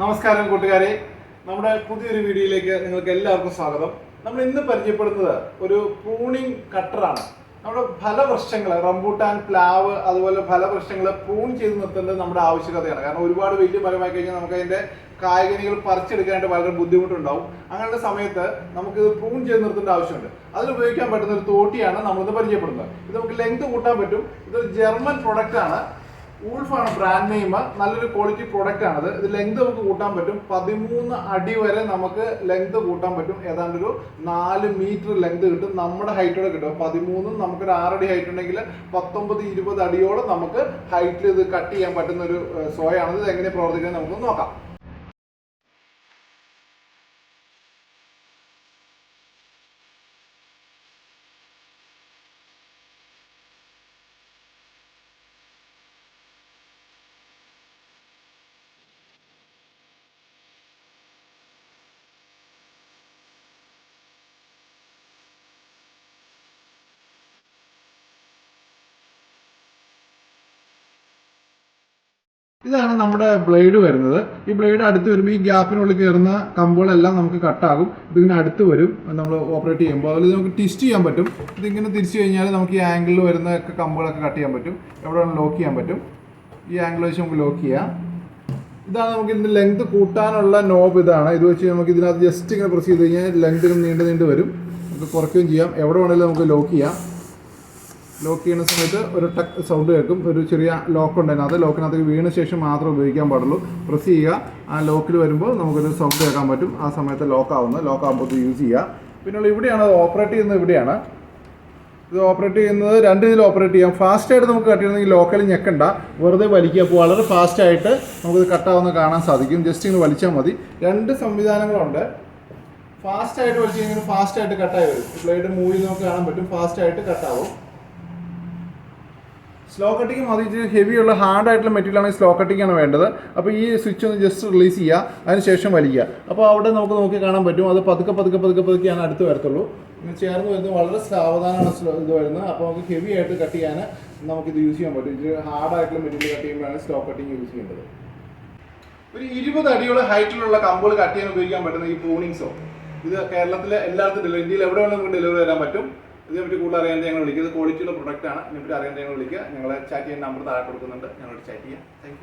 നമസ്കാരം കൂട്ടുകാരെ. നമ്മുടെ പുതിയൊരു വീഡിയോയിലേക്ക് നിങ്ങൾക്ക് എല്ലാവർക്കും സ്വാഗതം. നമ്മൾ ഇന്ന് പരിചയപ്പെടുന്നത് ഒരു പ്രൂണിംഗ് കട്ടറാണ് നമ്മുടെ ഫലവൃക്ഷങ്ങൾ റംബൂട്ടാൻ പ്ലാവ് അതുപോലെ ഫലവൃക്ഷങ്ങൾ പ്രൂൺ ചെയ്ത് നിർത്തേണ്ടത് നമ്മുടെ ആവശ്യകതയാണ്. കാരണം ഒരുപാട് വലിയ ഫലമായി കഴിഞ്ഞാൽ നമുക്ക് അതിന്റെ കായികനികൾ പറിച്ചെടുക്കാനായിട്ട് വളരെ ബുദ്ധിമുട്ടുണ്ടാവും. അങ്ങനെയുള്ള സമയത്ത് നമുക്ക് ഇത് പ്രൂൺ ചെയ്ത് നിർത്തേണ്ട ആവശ്യമുണ്ട്. അതിൽ ഉപയോഗിക്കാൻ പറ്റുന്ന ഒരു തോട്ടിയാണ് നമ്മളിത് പരിചയപ്പെടുന്നത്. ഇത് നമുക്ക് ലെങ്ത് കൂട്ടാൻ പറ്റും. ഇതൊരു ജർമ്മൻ പ്രൊഡക്റ്റ് ആണ്. ഊൾഫാണ് ബ്രാൻഡ് നെയിം നല്ലൊരു ക്വാളിറ്റി പ്രൊഡക്റ്റ് ആണത്. ഇത് ലെങ്ത് നമുക്ക് കൂട്ടാൻ പറ്റും. പതിമൂന്ന് അടി വരെ നമുക്ക് ലെങ്ത് കൂട്ടാൻ പറ്റും. ഏതാണ്ട് ഒരു നാല് മീറ്റർ ലെങ്ത് കിട്ടും. നമ്മുടെ ഹൈറ്റോടെ കിട്ടും. പതിമൂന്നും നമുക്കൊരു ആറടി ഹൈറ്റ് ഉണ്ടെങ്കിൽ പത്തൊമ്പത് ഇരുപത് അടിയോളം നമുക്ക് ഹൈറ്റിൽ ഇത് കട്ട് ചെയ്യാൻ പറ്റുന്ന ഒരു സോയാണ് ഇത് എങ്ങനെ പ്രവർത്തിക്കുന്നത് നമുക്ക് നോക്കാം. ഇതാണ് നമ്മുടെ ബ്ലേഡ് വരുന്നത്. ഈ ബ്ലേഡ് അടുത്ത് വരുമ്പോൾ ഈ ഗ്യാപ്പിനുള്ളിൽ കയറുന്ന കമ്പുകളെല്ലാം നമുക്ക് കട്ടാകും ഇതിങ്ങനെ അടുത്ത് വരും. നമ്മൾ ഓപ്പറേറ്റ് ചെയ്യുമ്പോൾ അതിൽ നമുക്ക് ട്വിസ്റ്റ് ചെയ്യാൻ പറ്റും. ഇതിങ്ങനെ തിരിച്ചു കഴിഞ്ഞാൽ നമുക്ക് ഈ ആംഗിളിൽ വരുന്ന കമ്പുകളൊക്കെ കട്ട് ചെയ്യാൻ പറ്റും. എവിടെ വേണം ലോക്ക് ചെയ്യാൻ പറ്റും? ഈ ആംഗിൾ വെച്ച് നമുക്ക് ലോക്ക് ചെയ്യാം. ഇതാണ് നമുക്ക് ഇതിന്റെ ലെങ്ത് കൂട്ടാനുള്ള നോബ് ഇതാണ്. ഇത് വെച്ച് നമുക്ക് ഇതിനകത്ത് ജസ്റ്റ് ഇങ്ങനെ പ്രസ് ചെയ്ത് കഴിഞ്ഞാൽ ലെങ്ത് നീണ്ടു നീണ്ട് വരും. നമുക്ക് കുറയ്ക്കുകയും ചെയ്യാം. എവിടെ വേണമെങ്കിലും നമുക്ക് ലോക്ക് ചെയ്യാം. ലോക്ക് ചെയ്യുന്ന സമയത്ത് ഒരു ടക്ക് സൗണ്ട് കേൾക്കും. ഒരു ചെറിയ ലോക്ക് ഉണ്ടായിരുന്നു. അത് ലോക്കിനകത്ത് വീണ ശേഷം മാത്രമേ ഉപയോഗിക്കാൻ പാടുള്ളൂ. പ്രസ് ചെയ്യുക. ആ ലോക്കിൽ വരുമ്പോൾ നമുക്കൊരു സൗണ്ട് കേൾക്കാൻ പറ്റും. ആ സമയത്ത് ലോക്ക് ആവുന്നത് ലോക്ക് ആകുമ്പോൾ യൂസ് ചെയ്യുക. പിന്നെ ഇവിടെയാണ് ഓപ്പറേറ്റ് ചെയ്യുന്നത് ഇവിടെയാണ്. ഇത് ഓപ്പറേറ്റ് ചെയ്യുന്നത് രണ്ട് രീതിയിൽ ഓപ്പറേറ്റ് ചെയ്യാം. ഫാസ്റ്റ് ആയിട്ട് നമുക്ക് കട്ട് ചെയ്യണമെങ്കിൽ ലോക്കലി ഞെക്കണ്ട. വെറുതെ വലിക്കുക അപ്പോൾ വളരെ ഫാസ്റ്റ് ആയിട്ട് നമുക്കിത് കട്ടാവുന്ന കാണാൻ സാധിക്കും. ജസ്റ്റ് ഇങ്ങനെ വലിച്ചാൽ മതി. രണ്ട് സംവിധാനങ്ങളുണ്ട്. ഫാസ്റ്റ് ആയിട്ട് വലിച്ചു കഴിഞ്ഞാൽ ഫാസ്റ്റ് ആയിട്ട് കട്ടായി വരും. ബ്ലേഡ് മൂവ് നമുക്ക് കാണാൻ പറ്റും. ഫാസ്റ്റ് ആയിട്ട് കട്ടാവും സ്ലോ കട്ടിങ് മതി ഉള്ള ഹാർഡ് ആയിട്ടുള്ള മെറ്റീരിയൽ ആണെങ്കിൽ സ്ലോ കട്ടിങ് ആണ് വേണ്ടത്. അപ്പോൾ ഈ സ്വിച്ച് ഒന്ന് ജസ്റ്റ് റിലീസ് ചെയ്യുക അതിനുശേഷം വലിക്കുക. അപ്പോൾ അവിടെ നമുക്ക് നോക്കി കാണാൻ പറ്റും. അത് പതുക്കെ പതുക്കെ പതുക്കെ പതുക്കെ ഞാൻ അടുത്ത് വരത്തുള്ളൂ. ഇങ്ങനെ ചേർന്ന് വരുന്നത് വളരെ സാവധാനമാണ് സ്ലോ ഇത് വരുന്നത്. അപ്പോൾ നമുക്ക് ഹെവി ആയിട്ട് കട്ട് ചെയ്യാൻ നമുക്കിത് യൂസ് ചെയ്യാൻ പറ്റും. ഇച്ചിരി ഹാർഡ് ആയിട്ടുള്ള മെറ്റീരിയൽ കട്ട് ചെയ്യുമ്പോഴാണ് സ്ലോ കട്ടിങ് യൂസ് ചെയ്യേണ്ടത്. ഒരു ഇരുപത് അടിയുള്ള ഹൈറ്റിലുള്ള കമ്പുകൾ കട്ട് ചെയ്യാൻ ഉപയോഗിക്കാൻ പറ്റുന്ന ഈ പ്രൂണിങ്സോ ഇത് കേരളത്തിലെ എല്ലായിടത്തും ഡെലിവറി ഇന്ത്യയിൽ എവിടെ വേണമെങ്കിലും നമുക്ക് ഡെലിവറി തരാൻ പറ്റും. ഇതിനെപ്പറ്റി കൂടുതൽ അറിയാൻ ഞങ്ങൾ വിളിക്കുക ഇത് ക്വാളിറ്റിയുള്ള പ്രൊഡക്റ്റ് ആണ്. ഇതിനെപ്പറ്റി അറിയാൻ ഞങ്ങൾ വിളിക്കുക. ഞങ്ങളെ ചാറ്റ് ചെയ്യുന്ന നമ്പർ താഴെ കൊടുക്കുന്നുണ്ട്. ഞങ്ങളോട് ചാറ്റ് ചെയ്യാം താങ്ക്